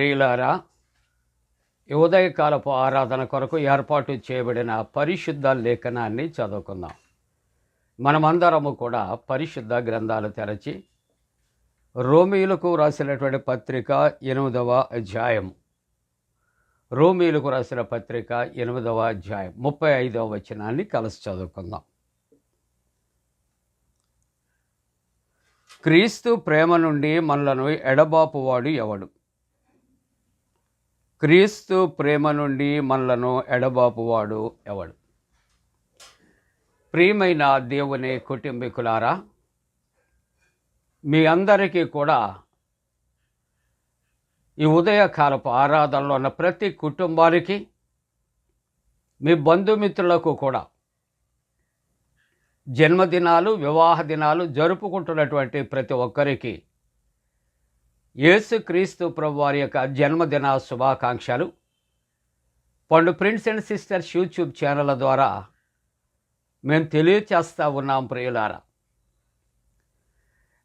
ప్రియులారా ఉదయకాలపు ఆరాధన కొరకు ఏర్పాటు చేయబడిన పరిశుద్ధ లేఖనాన్ని చదువుకుందాం. మనమందరము కూడా పరిశుద్ధ గ్రంథాలు తెరచి రోమీలకు రాసినటువంటి పత్రిక ఎనిమిదవ అధ్యాయం. రోమీలకు రాసిన పత్రిక ఎనిమిదవ అధ్యాయం ముప్పై ఐదవ వచనాన్ని కలిసి చదువుకుందాం. క్రీస్తు ప్రేమ నుండి మనలను ఎడబాపువాడు ఎవడు? క్రీస్తు ప్రేమ నుండి మనలను ఎడబాపువాడు ఎవడు? ప్రియమైన దేవుని కుటుంబీకులారా మీ అందరికీ కూడా ఈ ఉదయకాలపు ఆరాధనలో ఉన్న ప్రతి కుటుంబానికి మీ బంధుమిత్రులకు కూడా జన్మదినాలు వివాహ దినాలు జరుపుకుంటున్నటువంటి ప్రతి ఒక్కరికి యేసుక్రీస్తు ప్రభు వారి యొక్క జన్మదిన శుభాకాంక్షలు. Pandu prince and sisters YouTube ఛానళ్ళ ద్వారా మేము తెలియచేస్తూ ఉన్నాం ప్రియులారా.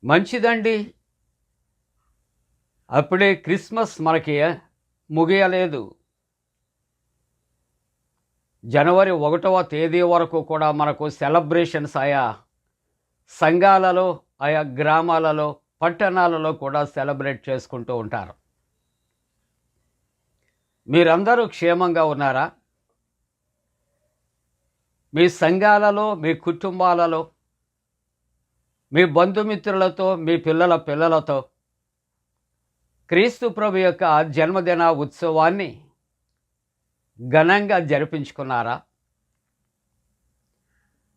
మంచిదండి. అప్పుడే క్రిస్మస్ మనకి ముగియలేదు. జనవరి ఒకటవ తేదీ వరకు కూడా మనకు సెలబ్రేషన్స్ ఆయా సంఘాలలో ఆయా గ్రామాలలో పట్టణాలలో కూడా సెలబ్రేట్ చేసుకుంటూ ఉంటారు. మీరందరూ క్షేమంగా ఉన్నారా? మీ సంఘాలలో మీ కుటుంబాలలో మీ బంధుమిత్రులతో మీ పిల్లల పిల్లలతో క్రీస్తు ప్రభు యొక్క జన్మదిన ఉత్సవాన్ని ఘనంగా జరిపించుకున్నారా?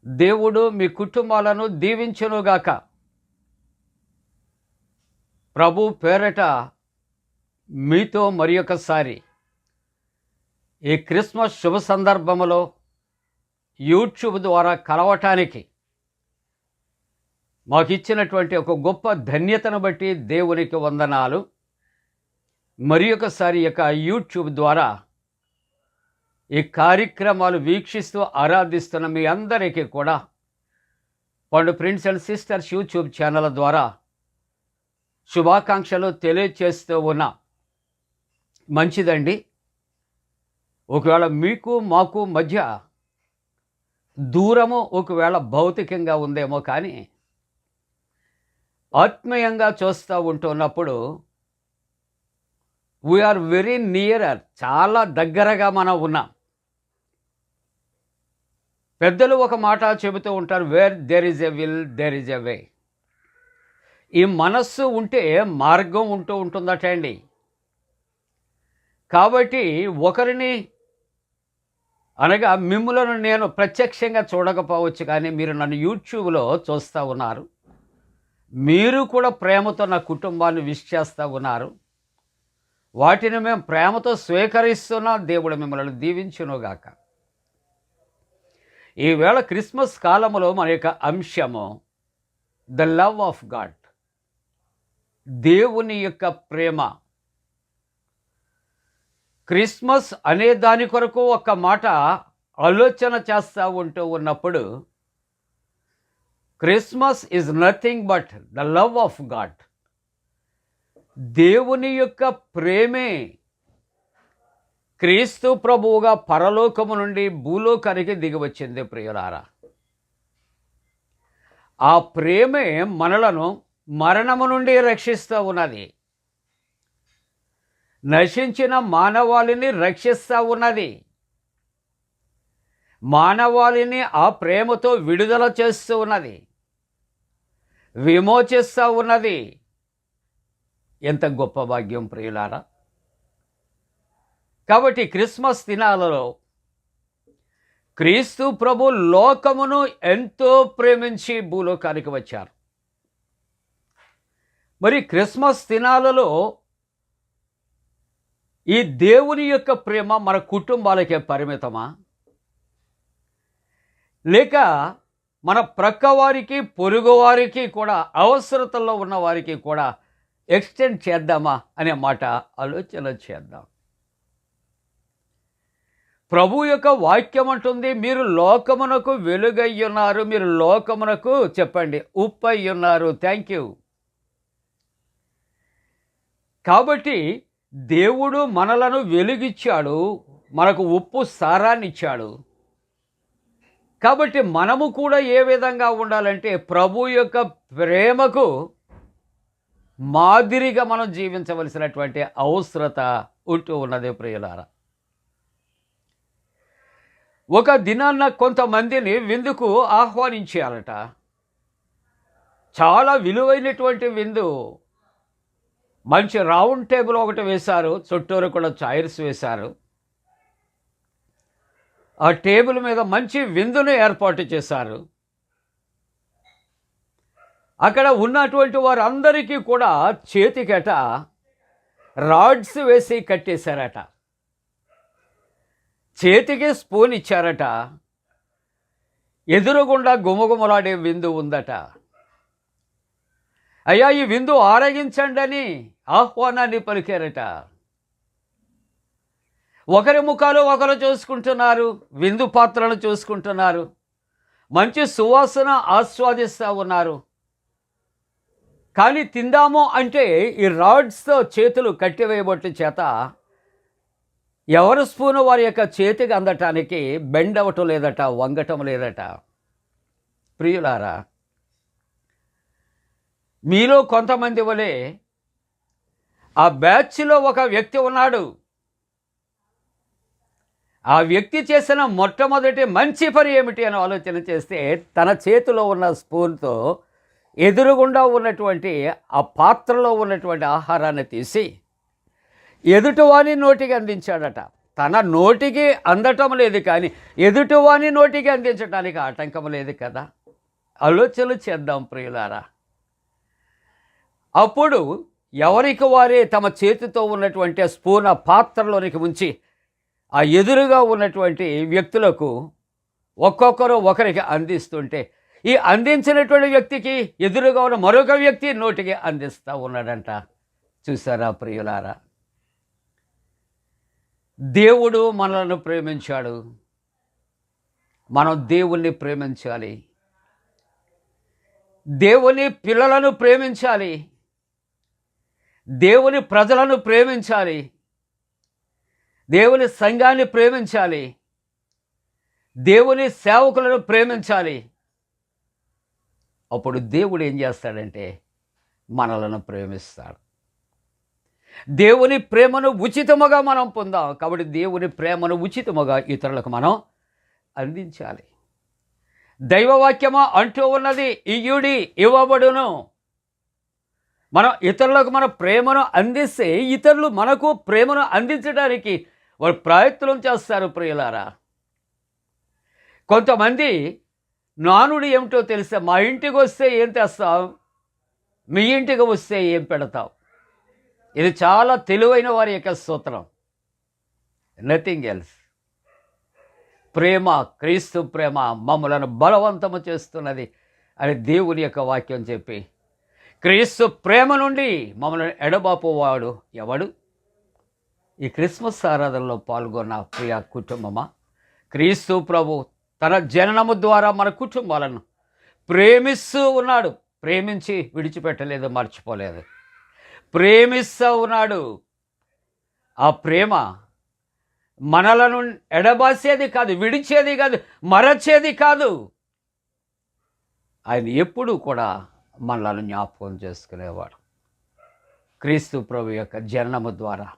దేవుడు మీ కుటుంబాలను దీవించునుగాక. ప్రభు పేరట మీతో మరి ఒకసారి ఈ క్రిస్మస్ శుభ సందర్భంలో యూట్యూబ్ ద్వారా కలవటానికి మాకు ఇచ్చినటువంటి ఒక గొప్ప ధన్యతను బట్టి దేవునికి వందనాలు. మరి ఒకసారి యొక్క యూట్యూబ్ ద్వారా ఈ కార్యక్రమాలు వీక్షిస్తూ ఆరాధిస్తున్న మీ అందరికీ కూడా Pandu prince and sisters YouTube channel ద్వారా శుభాకాంక్షలు తెలియచేస్తూ ఉన్నా. మంచిదండి. ఒకవేళ మీకు మాకు మధ్య దూరము ఒకవేళ భౌతికంగా ఉందేమో కానీ ఆత్మీయంగా చూస్తూ ఉంటున్నప్పుడు వీఆర్ వెరీ నియరర్ చాలా దగ్గరగా మనం ఉన్నాం. పెద్దలు ఒక మాట చెబుతూ ఉంటారు where there is a will there is a way ఈ మనస్సు ఉంటే మార్గం ఉంటూ ఉంటుందట అండి. కాబట్టి ఒకరిని అనగా మిమ్ములను నేను ప్రత్యక్షంగా చూడకపోవచ్చు కానీ మీరు నన్ను యూట్యూబ్లో చూస్తూ ఉన్నారు. మీరు కూడా ప్రేమతో నా కుటుంబాన్ని విష్ చేస్తూ ఉన్నారు. వాటిని మేము ప్రేమతో స్వీకరిస్తున్నా దేవుడు మిమ్మల్ని దీవించునుగాక. ఈవేళ క్రిస్మస్ కాలంలో మన యొక్క అంశము ద లవ్ ఆఫ్ గాడ్. దేవుని యొక్క ప్రేమ. క్రిస్మస్ అనే దాని కొరకు ఒక మాట ఆలోచన చేస్తూ ఉంటూ ఉన్నప్పుడు Christmas is nothing but the love of God దేవుని యొక్క ప్రేమే క్రీస్తు ప్రభువుగా పరలోకము నుండి భూలోకానికి దిగివచ్చింది ప్రియులారా. ఆ ప్రేమే మనలను మరణము నుండి రక్షిస్తూ ఉన్నది. నశించిన మానవాళిని రక్షిస్తూ ఉన్నది. మానవాళిని ఆ ప్రేమతో విడుదల చేస్తూ ఉన్నది. విమోచిస్తూ ఉన్నది. ఎంత గొప్ప భాగ్యం ప్రియులారా. కాబట్టి క్రిస్మస్ దినాలలో క్రీస్తు ప్రభు లోకమును ఎంతో ప్రేమించి భూలోకానికి వచ్చారు. మరి క్రిస్మస్ దినాలలో ఈ దేవుని యొక్క ప్రేమ మన కుటుంబాలకే పరిమితమా? లేక మన ప్రక్క వారికి పొరుగు వారికి కూడా అవసరతల్లో ఉన్న వారికి కూడా ఎక్స్టెండ్ చేద్దామా అనే మాట ఆలోచన చేద్దాం. ప్రభు యొక్క వాక్యం అంటుంది మీరు లోకమునకు వెలుగయ్యున్నారు మీరు లోకమునకు చెప్పండి ఉప్పయ్యున్నారు థ్యాంక్ యూ కాబట్టి దేవుడు మనలను వెలుగిచ్చాడు మనకు ఉప్పు సారాన్ని ఇచ్చాడు కాబట్టి మనము కూడా ఏ విధంగా ఉండాలంటే ప్రభు యొక్క ప్రేమకు మాదిరిగా మనం జీవించవలసినటువంటి అవసరత ఉంటూ ఉన్నది ప్రియులారా. ఒక దినాన్న కొంతమందిని విందుకు ఆహ్వానించాలట. చాలా విలువైనటువంటి విందు. మంచి రౌండ్ టేబుల్ ఒకటి వేశారు చుట్టూరు కూడా చైర్స్ వేశారు. ఆ టేబుల్ మీద మంచి విందును ఏర్పాటు చేశారు. అక్కడ ఉన్నటువంటి వారందరికీ కూడా చేతికట రాడ్స్ వేసి కట్టేశారట. చేతికి స్పూన్ ఇచ్చారట. ఎదురుగుండా గుమగుమలాడే విందు ఉందట. అయ్యా ఈ విందు ఆరగించండి అని ఆహ్వానాన్ని పలికారట. ఒకరి ముఖాలు ఒకరు చూసుకుంటున్నారు విందు పాత్రలు చూసుకుంటున్నారు మంచి సువాసన ఆస్వాదిస్తూ ఉన్నారు. కానీ తిందాము అంటే ఈ రాడ్స్తో చేతులు కట్టివేయబట్టి చేత ఎవరు స్పూను వారి యొక్క చేతికి అందటానికి బెండ్ అవ్వటం లేదట వంగటం లేదట. ప్రియులారా మీలో కొంతమంది వలె ఆ బ్యాచ్లో ఒక వ్యక్తి ఉన్నాడు. ఆ వ్యక్తి చేసిన మొట్టమొదటి మంచి పని ఏమిటి అని ఆలోచన చేస్తే తన చేతిలో ఉన్న స్పూన్తో ఎదురుగుండా ఉన్నటువంటి ఆ పాత్రలో ఉన్నటువంటి ఆహారాన్ని తీసి ఎదుటివాని నోటికి అందించాడట. తన నోటికి అందటం లేదు కానీ ఎదుటివాని నోటికి అందించడానికి ఆటంకం లేదు కదా. ఆలోచనలు చేద్దాం ప్రియులారా. అప్పుడు ఎవరికి వారే తమ చేతితో ఉన్నటువంటి స్పూన పాత్రలోనికి ఉంచి ఆ ఎదురుగా ఉన్నటువంటి వ్యక్తులకు ఒక్కొక్కరు ఒకరికి అందిస్తుంటే ఈ అందించినటువంటి వ్యక్తికి ఎదురుగా ఉన్న మరొక వ్యక్తి నోటికి అందిస్తూ ఉన్నాడంట. చూసారా ప్రియులారా? దేవుడు మనలను ప్రేమించాడు. మనం దేవుణ్ణి ప్రేమించాలి. దేవుని పిల్లలను ప్రేమించాలి. దేవుని ప్రజలను ప్రేమించాలి. దేవుని సంఘాన్ని ప్రేమించాలి. దేవుని సేవకులను ప్రేమించాలి. అప్పుడు దేవుడు ఏం చేస్తాడంటే మనలను ప్రేమిస్తాడు. దేవుని ప్రేమను ఉచితముగా మనం పొందాం. కాబట్టి దేవుని ప్రేమను ఉచితముగా ఇతరులకు మనం అందించాలి. దైవవాక్యమా అంటూ ఉన్నది ఇయుడి ఇవ్వబడును. మనం ఇతరులకు మన ప్రేమను అందిస్తే ఇతరులు మనకు ప్రేమను అందించడానికి వారు ప్రయత్నం చేస్తారు ప్రియులారా. కొంతమంది నానుడు ఏమిటో తెలిస్తే మా ఇంటికి వస్తే ఏం తెస్తాం మీ ఇంటికి వస్తే ఏం పెడతాం ఇది చాలా తెలివైన వారి యొక్క సూత్రం. నథింగ్ ఎల్స్ ప్రేమ క్రీస్తు ప్రేమ మమ్మలను బలవంతము చేస్తున్నది అని దేవుని యొక్క వాక్యం చెప్పి క్రీస్తు ప్రేమ నుండి మమ్మల్ని ఎడబాపోవాడు ఎవడు? ఈ క్రిస్మస్ ఆరాధనలో పాల్గొన్న ప్రియ కుటుంబమా? క్రీస్తు ప్రభు తన జననము ద్వారా మన కుటుంబాలను ప్రేమిస్తూ ఉన్నాడు. ప్రేమించి విడిచిపెట్టలేదు మర్చిపోలేదు. ప్రేమిస్తూ ఉన్నాడు. ఆ ప్రేమ మనలను ఎడబాసేది కాదు విడిచేది కాదు మరచేది కాదు. ఆయన ఎప్పుడూ కూడా మనలను జ్ఞాపకం చేసుకునేవాడు. క్రీస్తు ప్రభు యొక్క జననము ద్వారా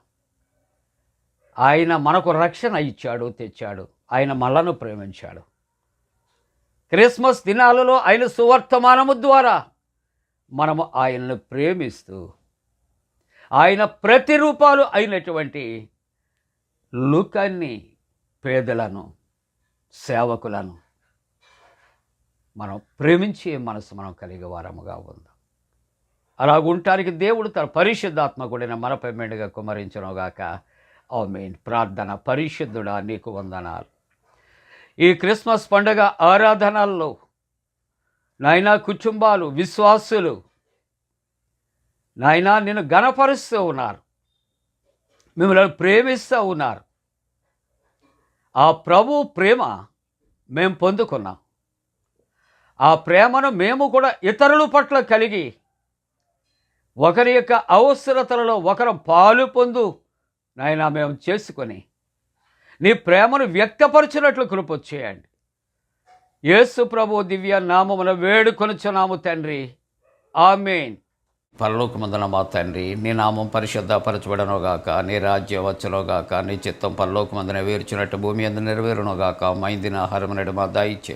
ఆయన మనకు రక్షణ ఇచ్చాడు తెచ్చాడు. ఆయన మనలను ప్రేమించాడు. క్రిస్మస్ దినాలలో ఆయన సువర్తమానము ద్వారా మనము ఆయనను ప్రేమిస్తూ ఆయన ప్రతిరూపాలు అయినటువంటి లుకాన్ని పేదలను సేవకులను మనం ప్రేమించే మనసు మనం కలిగే వారముగా ఉందాం. అలాగుంటానికి దేవుడు తన పరిశుద్ధాత్మ కూడా మనపై మెండుగా కుమరించనుగాక. ఓ మెయిన్ ప్రార్థన పరిశుద్ధుడా నీకు వందనాలు. ఈ క్రిస్మస్ పండుగ ఆరాధనల్లో నాయనా కుటుంబాలు విశ్వాసులు నాయనా నిన్ను గణపరుస్తూ ఉన్నారు. మిమ్మల్ని ప్రేమిస్తూ ఉన్నారు. ఆ ప్రభు ప్రేమ మేము పొందుకున్నాం. ఆ ప్రేమను మేము కూడా ఇతరుల పట్ల కలిగి ఒకరి యొక్క అవసరతలలో ఒకరు పాలు పొందు నాయన మేము చేసుకొని నీ ప్రేమను వ్యక్తపరచినట్లు కృపొచ్చేయండి యేసు ప్రభు దివ్య నామమున వేడుకొనుచున్నాము తండ్రి. ఆమెన్. పరలోకమందున మా తండ్రి నీ నామం పరిశుద్ధపరచబడనుగాక నీ రాజ్యం వచ్చునుగాక నీ చిత్తం పరలోకమందున వేర్చినట్టు భూమి అందు నెరవేరునుగాక మైందిన ఆహారం నడు మా దాయిచ్చే